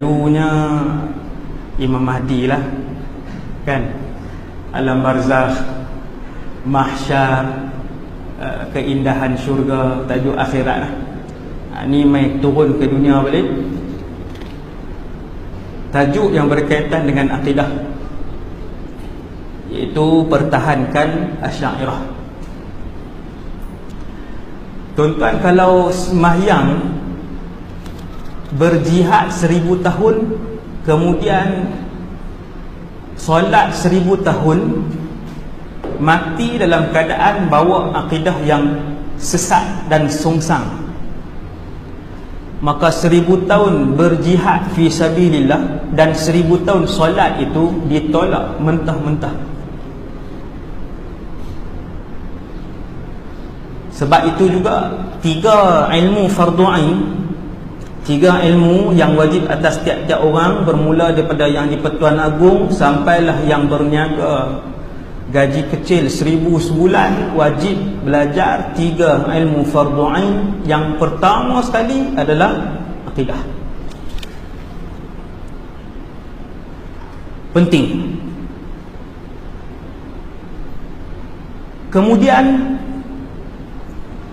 Dulunya Imam Mahdi lah Kan? Alam barzakh Mahsyar uh, Keindahan syurga Tajuk akhirat lah. Ha, Ni mai turun ke dunia balik. Tajuk yang berkaitan dengan akidah Iaitu pertahankan asyairah. Tuan-tuan kalau semahyang berjihad seribu tahun kemudian solat seribu tahun mati dalam keadaan bawa akidah yang sesat dan sungsang maka seribu tahun berjihad fi sabilillah dan seribu tahun solat itu ditolak mentah-mentah. Sebab itu juga tiga ilmu fardu'ain Tiga ilmu yang wajib atas tiap-tiap orang bermula daripada yang di Pertuan Agung sampailah yang berniaga. Gaji kecil seribu sebulan wajib belajar tiga ilmu fardu'ain yang pertama sekali adalah akidah. Penting. Kemudian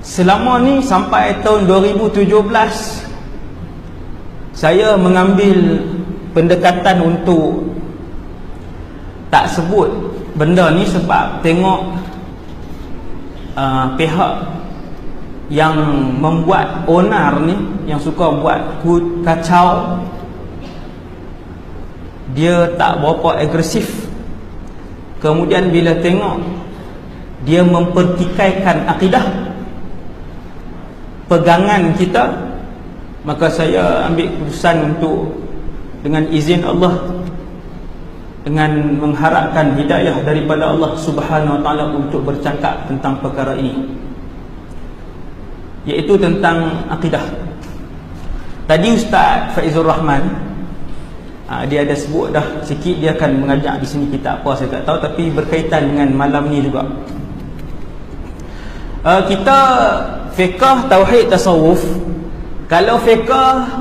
selama ni sampai tahun 2017 saya mengambil pendekatan untuk tak sebut benda ni sebab tengok uh, pihak yang membuat onar ni yang suka buat kacau dia tak berapa agresif. Kemudian bila tengok dia mempertikaikan akidah pegangan kita maka saya ambil keputusan untuk dengan izin Allah dengan mengharapkan hidayah daripada Allah Subhanahu Wa Taala untuk bercakap tentang perkara ini iaitu tentang akidah. Tadi Ustaz Faizul Rahman ah, dia ada sebut dah sikit dia akan mengajak di sini kita apa saya tak tahu tapi berkaitan dengan malam ni juga. Uh, kita fiqah tauhid tasawuf kalau fiqah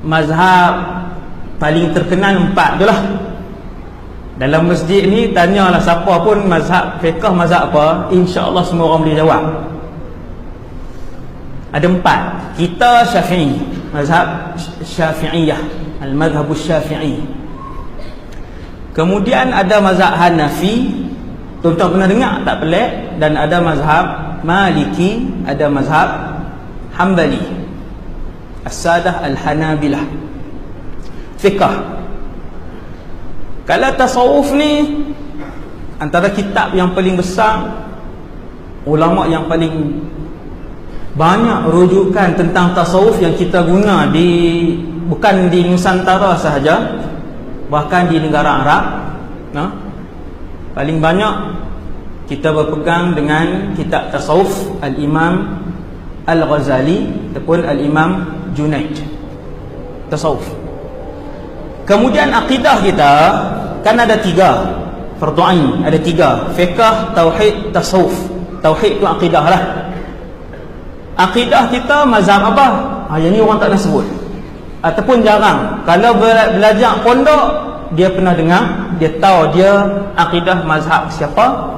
mazhab paling terkenal empat tu lah. Dalam masjid ni tanyalah siapa pun mazhab fiqah mazhab apa insya-Allah semua orang boleh jawab. Ada empat. Kita syafi'i mazhab syafi'iyah al-madhhab syafi'i. Kemudian ada mazhab hanafi. Tuan-tuan pernah dengar tak pelik? Dan ada mazhab maliki ada mazhab hambali As-Sadah Al-Hanabilah. Fiqah. Kalau tasawuf ni Antara kitab yang paling besar Ulama yang paling Banyak rujukan tentang tasawuf yang kita guna di Bukan di Nusantara sahaja Bahkan di negara Arab nah, Paling banyak Kita berpegang dengan kitab tasawuf Al-Imam Al-Ghazali Ataupun Al-Imam Junaid tasawuf. Kemudian akidah kita kan ada tiga. Fardu ada tiga. Fiqh tauhid tasawuf. Tauhid itu akidah lah. Akidah kita mazhab apa? Ha, yang ni orang tak nak sebut. Ataupun jarang. Kalau belajar pondok dia pernah dengar dia tahu dia akidah mazhab siapa.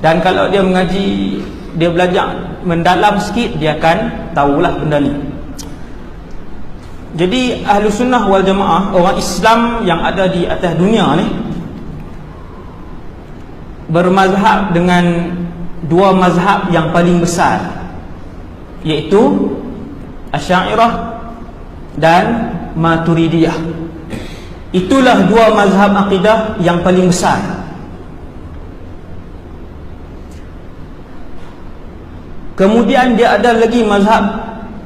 Dan kalau dia mengaji dia belajar mendalam sikit dia akan tahulah benda ni. Jadi ahlu sunnah wal jamaah orang Islam yang ada di atas dunia ni bermazhab dengan dua mazhab yang paling besar iaitu Asy'ariyah dan Maturidiyah. Itulah dua mazhab akidah yang paling besar Kemudian dia ada lagi mazhab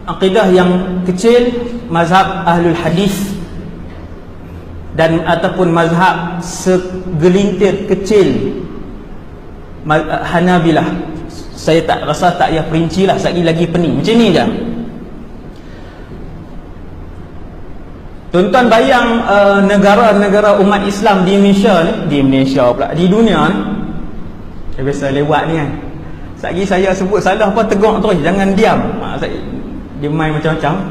akidah yang kecil, mazhab ahlul hadis dan ataupun mazhab segelintir kecil Hanabilah. Saya tak rasa tak payah perinci lah sekali lagi pening. Macam ni je. Tuan-tuan bayang uh, negara-negara umat Islam di Malaysia ni, di Malaysia pula, di dunia ni. Saya biasa lewat ni kan. Sekali saya sebut salah apa tegur terus jangan diam. Ha, dia main macam-macam.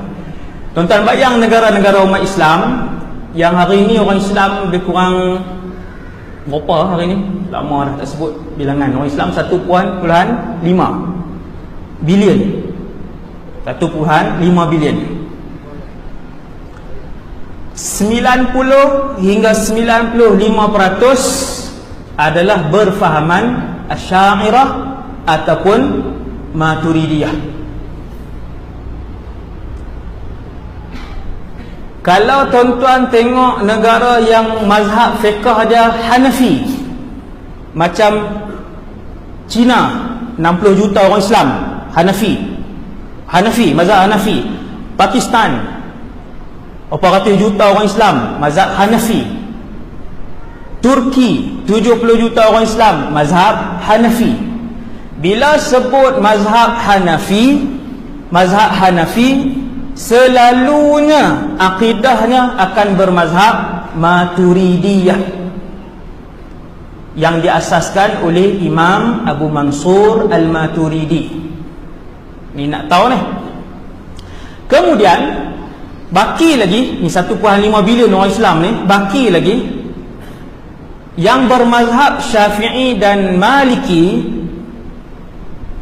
Tuan-tuan bayang negara-negara umat Islam yang hari ini orang Islam lebih kurang berapa hari ini? Lama dah tak sebut bilangan. Orang Islam 1.5 bilion. 1.5 bilion. 90 hingga 95% adalah berfahaman Asy'ariyah ataupun Maturidiyah. Kalau tuan-tuan tengok negara yang mazhab fiqh dia Hanafi macam Cina 60 juta orang Islam Hanafi Hanafi mazhab Hanafi Pakistan Berapa ratus juta orang Islam Mazhab Hanafi Turki 70 juta orang Islam Mazhab Hanafi Bila sebut mazhab Hanafi Mazhab Hanafi Selalunya Akidahnya akan bermazhab Maturidiyah Yang diasaskan oleh Imam Abu Mansur Al-Maturidi. Ni nak tahu ni? Kemudian Baki lagi Ni 1.5 bilion orang Islam ni Baki lagi Yang bermazhab syafi'i dan maliki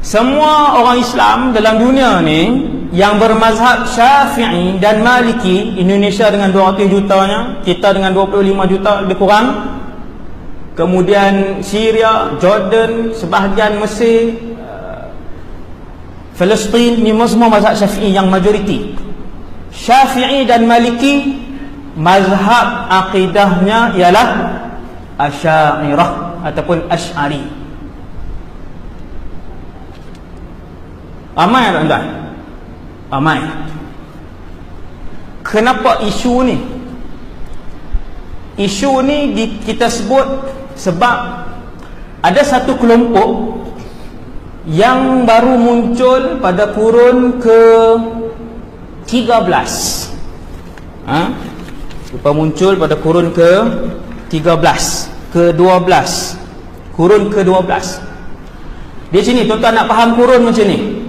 Semua orang Islam dalam dunia ni Yang bermazhab syafi'i dan maliki Indonesia dengan 200 jutanya Kita dengan 25 juta lebih kurang Kemudian Syria, Jordan, sebahagian Mesir Palestin ni semua mazhab syafi'i yang majoriti Syafi'i dan Maliki mazhab akidahnya ialah Asy'ariyah ataupun Asy'ari. Amai tuan-tuan. Amai. Kenapa isu ni? Isu ni di, kita sebut sebab ada satu kelompok yang baru muncul pada kurun ke 13 ha? Lupa muncul pada kurun ke 13 Ke 12 Kurun ke 12 Di sini tuan-tuan nak faham kurun macam ni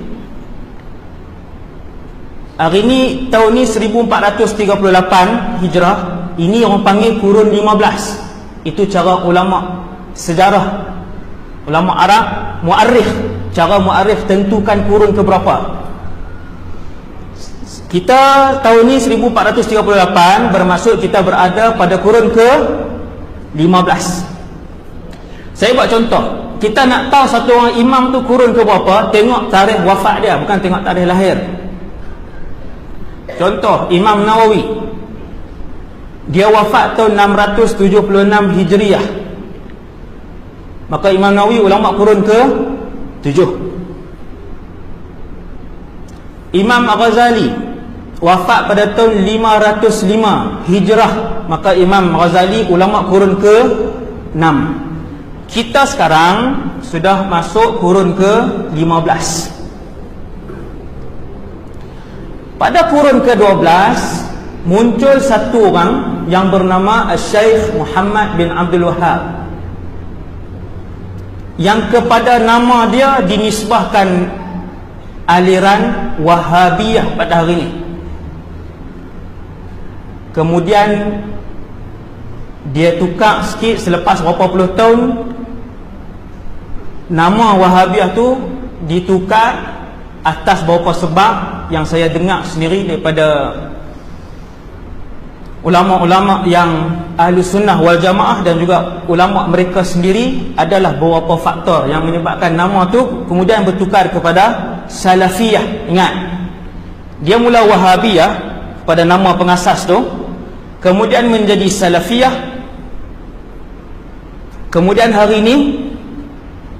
Hari ni tahun ni 1438 Hijrah Ini orang panggil kurun 15 Itu cara ulama sejarah Ulama Arab Mu'arif Cara mu'arif tentukan kurun ke berapa kita tahun ni 1438 bermaksud kita berada pada kurun ke 15. Saya buat contoh. Kita nak tahu satu orang imam tu kurun ke berapa, tengok tarikh wafat dia, bukan tengok tarikh lahir. Contoh Imam Nawawi. Dia wafat tahun 676 Hijriah. Maka Imam Nawawi ulama kurun ke 7. Imam Al-Ghazali wafat pada tahun 505 Hijrah maka Imam Ghazali ulama kurun ke 6 kita sekarang sudah masuk kurun ke 15 pada kurun ke 12 muncul satu orang yang bernama Syekh Muhammad bin Abdul Wahab yang kepada nama dia dinisbahkan aliran Wahabiyah pada hari ini. Kemudian dia tukar sikit selepas berapa puluh tahun nama Wahabiah tu ditukar atas beberapa sebab yang saya dengar sendiri daripada ulama-ulama yang ahli sunnah wal jamaah dan juga ulama mereka sendiri adalah beberapa faktor yang menyebabkan nama tu kemudian bertukar kepada salafiyah. Ingat dia mula wahabiyah pada nama pengasas tu kemudian menjadi salafiyah. Kemudian hari ini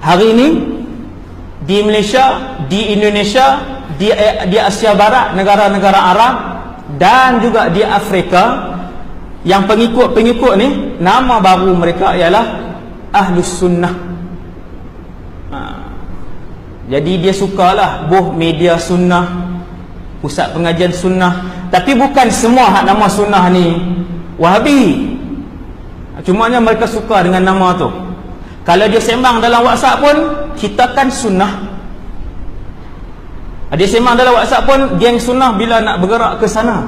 hari ini di Malaysia di Indonesia di, di Asia Barat negara-negara Arab dan juga di Afrika yang pengikut-pengikut ni nama baru mereka ialah Ahlus Sunnah. Ha. jadi dia sukalah buh media sunnah pusat pengajian sunnah. Tapi bukan semua hak nama sunnah ni wahabi. Cumanya mereka suka dengan nama tu kalau dia sembang dalam whatsapp pun kita kan sunnah. Dia sembang dalam whatsapp pun geng sunnah bila nak bergerak ke sana.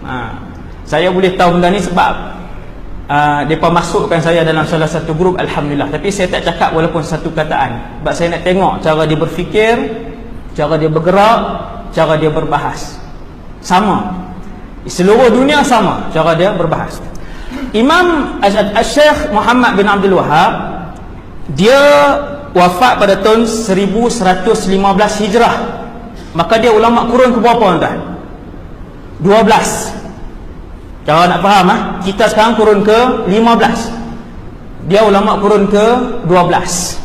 Ha. saya boleh tahu benda ni sebab uh, mereka masukkan saya dalam salah satu grup Alhamdulillah. Tapi saya tak cakap walaupun satu kataan sebab saya nak tengok cara dia berfikir cara dia bergerak cara dia berbahas. Sama. Seluruh dunia sama cara dia berbahas Imam Al-Syeikh Muhammad bin Abdul Wahab dia wafat pada tahun 1115 Hijrah. Maka dia ulama kurun ke berapa tuan 12 cara nak faham ah? Kita sekarang kurun ke 15 dia ulama kurun ke 12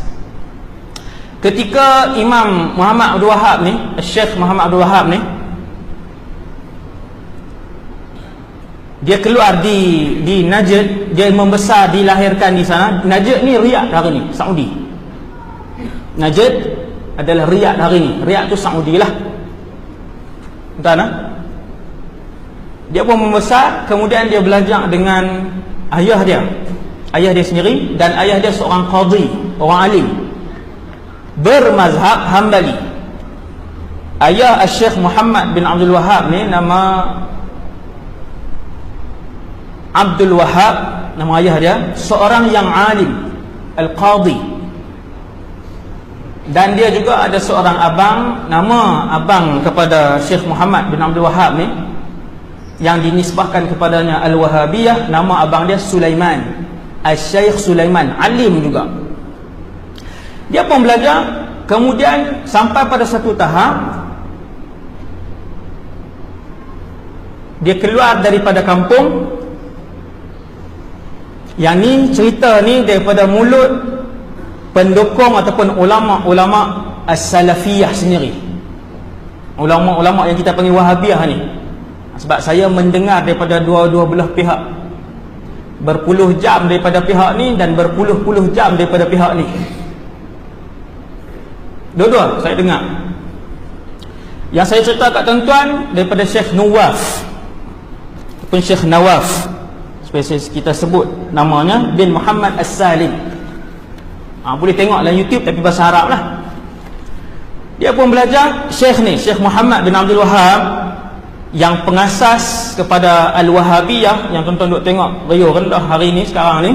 ketika Imam Muhammad Abdul Wahab ni Syekh Muhammad Abdul Wahab ni dia keluar di di Najd dia membesar dilahirkan di sana. Najd ni Riyadh hari ni Saudi. Najd adalah Riyadh hari ni. Riyadh tu Saudi lah. Entah nak dia pun membesar kemudian dia belajar dengan ayah dia. Ayah dia sendiri dan ayah dia seorang qadhi orang alim. Bermazhab Hambali. Ayah Syekh Muhammad bin Abdul Wahab ni nama Abdul Wahab nama ayah dia seorang yang alim al-qadhi dan dia juga ada seorang abang nama abang kepada Syekh Muhammad bin Abdul Wahab ni yang dinisbahkan kepadanya al-Wahabiyah nama abang dia Sulaiman. al-Syekh Sulaiman alim juga. Dia pun belajar kemudian sampai pada satu tahap dia keluar daripada kampung yang ni cerita ni daripada mulut pendukung ataupun ulama-ulama as-salafiyah sendiri. Ulama-ulama yang kita panggil wahabiyah ni. Sebab saya mendengar daripada dua-dua belah pihak. Berpuluh jam daripada pihak ni dan berpuluh-puluh jam daripada pihak ni. Dua-dua saya dengar. Yang saya cerita kat tuan-tuan daripada Syekh Nuwaf ataupun Syekh Nawaf spesies kita sebut namanya bin Muhammad As-Salim. Ha, boleh tengok dalam YouTube tapi bahasa Arab lah. Dia pun belajar Syekh ni Syekh Muhammad bin Abdul Wahab yang pengasas kepada Al-Wahabiyah yang tuan-tuan duk tengok riuh rendah hari ni sekarang ni.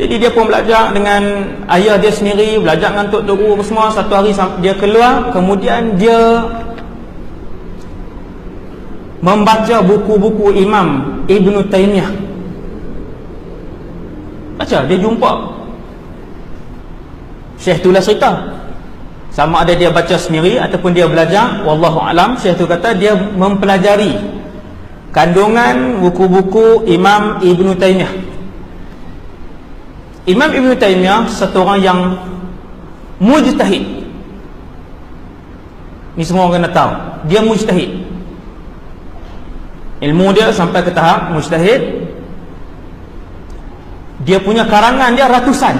Jadi dia pun belajar dengan ayah dia sendiri belajar dengan Tok Guru semua. Satu hari dia keluar kemudian dia membaca buku-buku Imam Ibn Taymiyah baca dia jumpa. Syekh tu lah cerita. Sama ada dia baca sendiri ataupun dia belajar wallahu alam Syekh tu kata dia mempelajari kandungan buku-buku Imam Ibn Taymiyah. Imam Ibn Taymiyah satu orang yang mujtahid. Ni semua orang kena tahu. Dia mujtahid. Ilmu dia sampai ke tahap mujtahid dia punya karangan dia ratusan.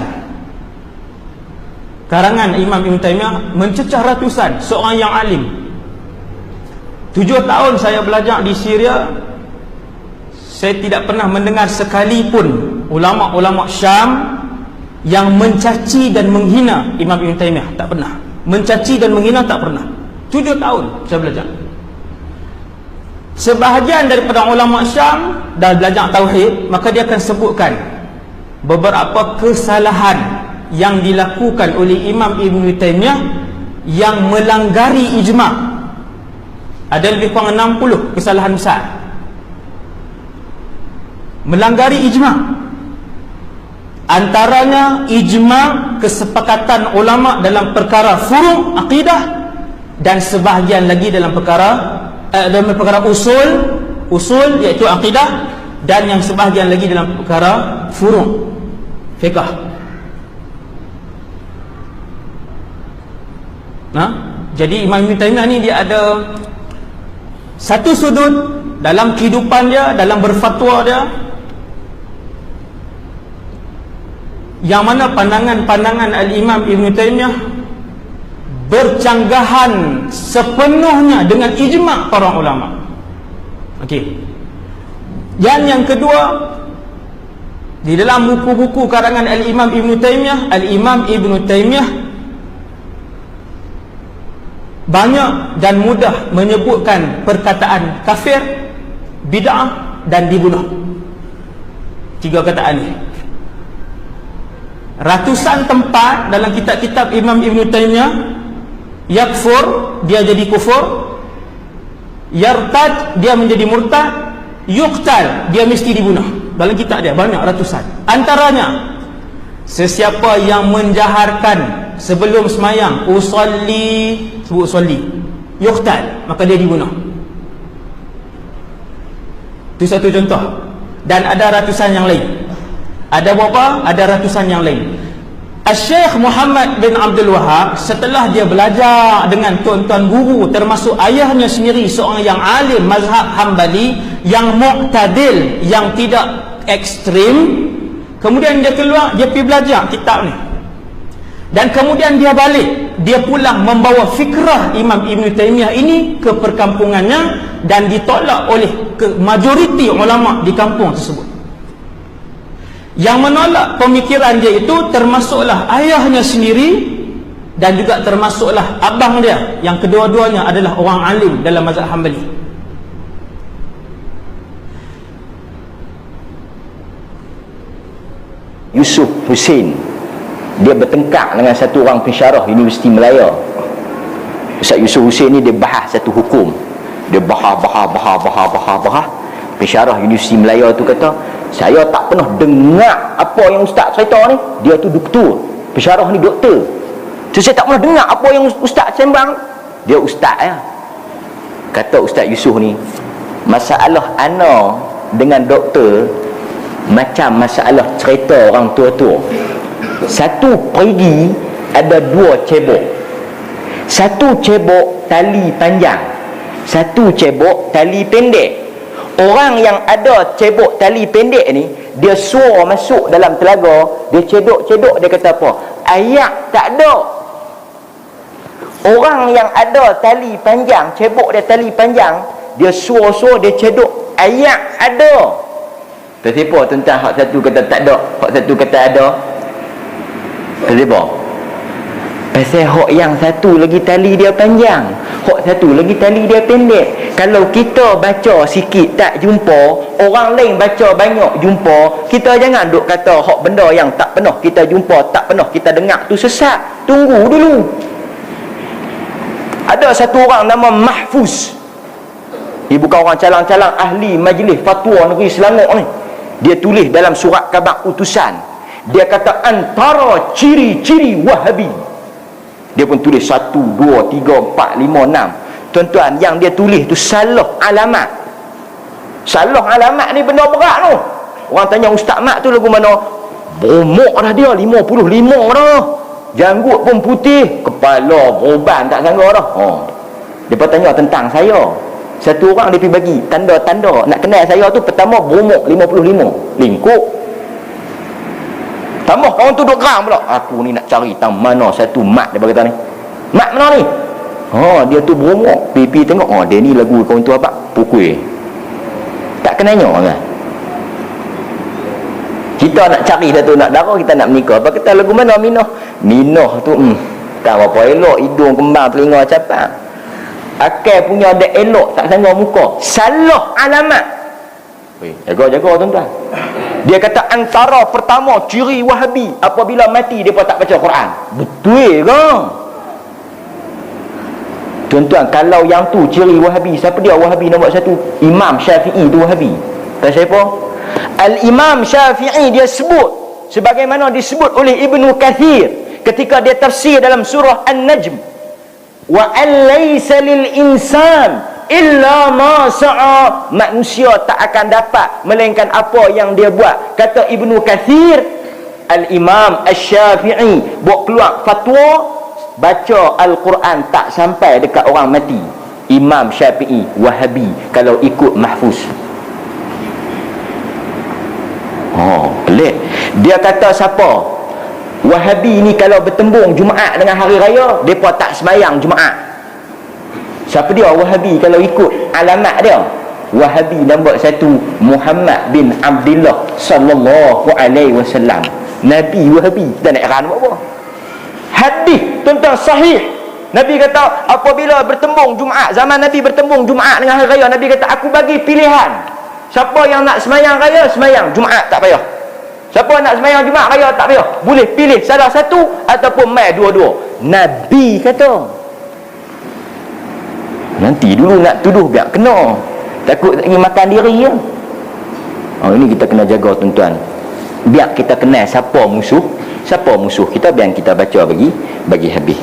Karangan Imam Ibn Taymiyah mencecah ratusan seorang yang alim. Tujuh tahun saya belajar di Syria saya tidak pernah mendengar sekalipun ulama-ulama Syam yang mencaci dan menghina Imam Ibn Taymiyah. Tak pernah. Mencaci dan menghina tak pernah. Tujuh tahun saya belajar. Sebahagian daripada ulama Syam dah belajar Tauhid maka dia akan sebutkan beberapa kesalahan yang dilakukan oleh Imam Ibn Taymiyah yang melanggari ijma' ada lebih kurang 60 kesalahan besar. Melanggari ijma' antaranya ijma' kesepakatan ulama' dalam perkara furu' akidah dan sebahagian lagi dalam perkara eh, dalam perkara usul usul iaitu akidah dan yang sebahagian lagi dalam perkara furu' fiqah nah jadi Imam Ibn Taymiyah ni dia ada satu sudut dalam kehidupan dia dalam berfatwa dia yang mana pandangan-pandangan Al-Imam Ibn Taymiyah bercanggahan sepenuhnya dengan ijma' para ulama. Okey yang yang kedua di dalam buku-buku karangan Al-Imam Ibn Taymiyah Al-Imam Ibn Taymiyah banyak dan mudah menyebutkan perkataan kafir bid'ah dan dibunuh. Tiga kataan ni. Ratusan tempat dalam kitab-kitab Imam Ibn Taymiyah yakfur dia jadi kufur yartad dia menjadi murtad yuktal dia mesti dibunuh. Dalam kitab dia banyak ratusan. Antaranya sesiapa yang menjaharkan sebelum semayang usalli sebut usalli. Yuktal maka dia dibunuh. Itu satu contoh. Dan ada ratusan yang lain. Ada berapa? Ada ratusan yang lain. Syekh Muhammad bin Abdul Wahab setelah dia belajar dengan tuan-tuan guru termasuk ayahnya sendiri seorang yang alim mazhab Hambali yang muqtadil yang tidak ekstrim kemudian dia keluar dia pergi belajar kitab ni. Dan kemudian dia balik dia pulang membawa fikrah Imam Ibn Taymiyah ini ke perkampungannya dan ditolak oleh majoriti ulama di kampung tersebut yang menolak pemikiran dia itu termasuklah ayahnya sendiri dan juga termasuklah abang dia yang kedua-duanya adalah orang alim dalam mazhab Hambali. Yusuf Hussein dia bertengkar dengan satu orang pensyarah Universiti Melaya. Ustaz Yusuf Hussein ni dia bahas satu hukum. Dia bahas bahas bahas bahas bahas bahas. Pensyarah Universiti Melaya tu kata, saya tak pernah dengar apa yang ustaz cerita ni. Dia tu doktor pensyarah ni doktor. So, saya tak pernah dengar apa yang ustaz sembang. Dia ustaz ya. Kata ustaz Yusof ni masalah ana dengan doktor macam masalah cerita orang tua-tua. Satu pergi ada dua cebok. Satu cebok tali panjang. Satu cebok tali pendek Orang yang ada cebok tali pendek ni Dia suar masuk dalam telaga Dia cedok-cedok dia kata apa? Ayak tak ada. Orang yang ada tali panjang Cebok dia tali panjang Dia suar-suar dia cedok Ayak ada. Tersipa tentang hak satu kata tak ada Hak satu kata ada. Tersipa Pasal hak yang satu lagi tali dia panjang. Hak satu lagi tali dia pendek. Kalau kita baca sikit tak jumpa Orang lain baca banyak jumpa Kita jangan duk kata hak benda yang tak pernah kita jumpa Tak pernah kita dengar. Tu sesat. Tunggu dulu. Ada satu orang nama Mahfuz. Dia bukan orang calang-calang ahli majlis fatwa negeri Selangor ni. Dia tulis dalam surat kabar utusan. Dia kata antara ciri-ciri wahabi dia pun tulis satu, dua, tiga, empat, lima, enam. Tuan-tuan yang dia tulis tu salah alamat. Salah alamat ni benda berat tu. Orang tanya Ustaz Mat tu lagu mana? Bomok dah dia, lima puluh lima dah. Janggut pun putih. Kepala beruban tak sanggup dah. Oh. dia pun tanya tentang saya. Satu orang dia pergi bagi tanda-tanda nak kenal saya tu pertama bomok lima puluh Tambah kawan tu duk geram pula. Aku ni nak cari tang mana satu mat dia berkata ni. Mat mana ni? Oh, dia tu berumur. Pipi tengok. Oh, dia ni lagu kawan tu apa? Pukul. Tak kenanya orang kan? Kita nak cari satu nak darah, kita nak menikah. Apa kata lagu mana Minah? Minah tu, hmm, tak apa elok. Hidung kembang, telinga capak. Akal punya ada elok, tak sanggup muka. Salah alamat. Jaga-jaga tuan-tuan. Dia kata antara pertama ciri wahabi apabila mati dia tak baca Quran. Betul ke? Tuan-tuan, kalau yang tu ciri wahabi, siapa dia wahabi nombor satu? Imam Syafi'i tu wahabi. Tahu siapa? Al-Imam Syafi'i dia sebut sebagaimana disebut oleh Ibnu Kathir ketika dia tafsir dalam surah An-Najm. Wa an laysa lil insan illa ma sa'a. Manusia tak akan dapat melainkan apa yang dia buat. Kata Ibnu Kathir Al-Imam Asy-Syafi'i buat keluar fatwa baca Al-Quran tak sampai dekat orang mati. Imam Syafi'i Wahabi kalau ikut mahfuz. Oh pelik. Dia kata siapa? Wahabi ni kalau bertembung Jumaat dengan hari raya depa tak semayang Jumaat Siapa dia? Wahabi. Kalau ikut alamat dia? Wahabi nombor satu Muhammad bin Abdullah sallallahu alaihi wasallam. Nabi Wahabi dan nak ran apa? Hadis tentang sahih. Nabi kata apabila bertembung Jumaat zaman Nabi bertembung Jumaat dengan hari raya Nabi kata aku bagi pilihan. Siapa yang nak semayang raya semayang Jumaat tak payah. Siapa nak semayang Jumaat raya tak payah. Boleh pilih salah satu ataupun mai dua-dua. Nabi kata nanti dulu nak tuduh biar kena. Takut tak ingin makan diri ya. Oh, ini kita kena jaga tuan-tuan. Biar kita kenal siapa musuh siapa musuh kita biar kita baca bagi bagi habis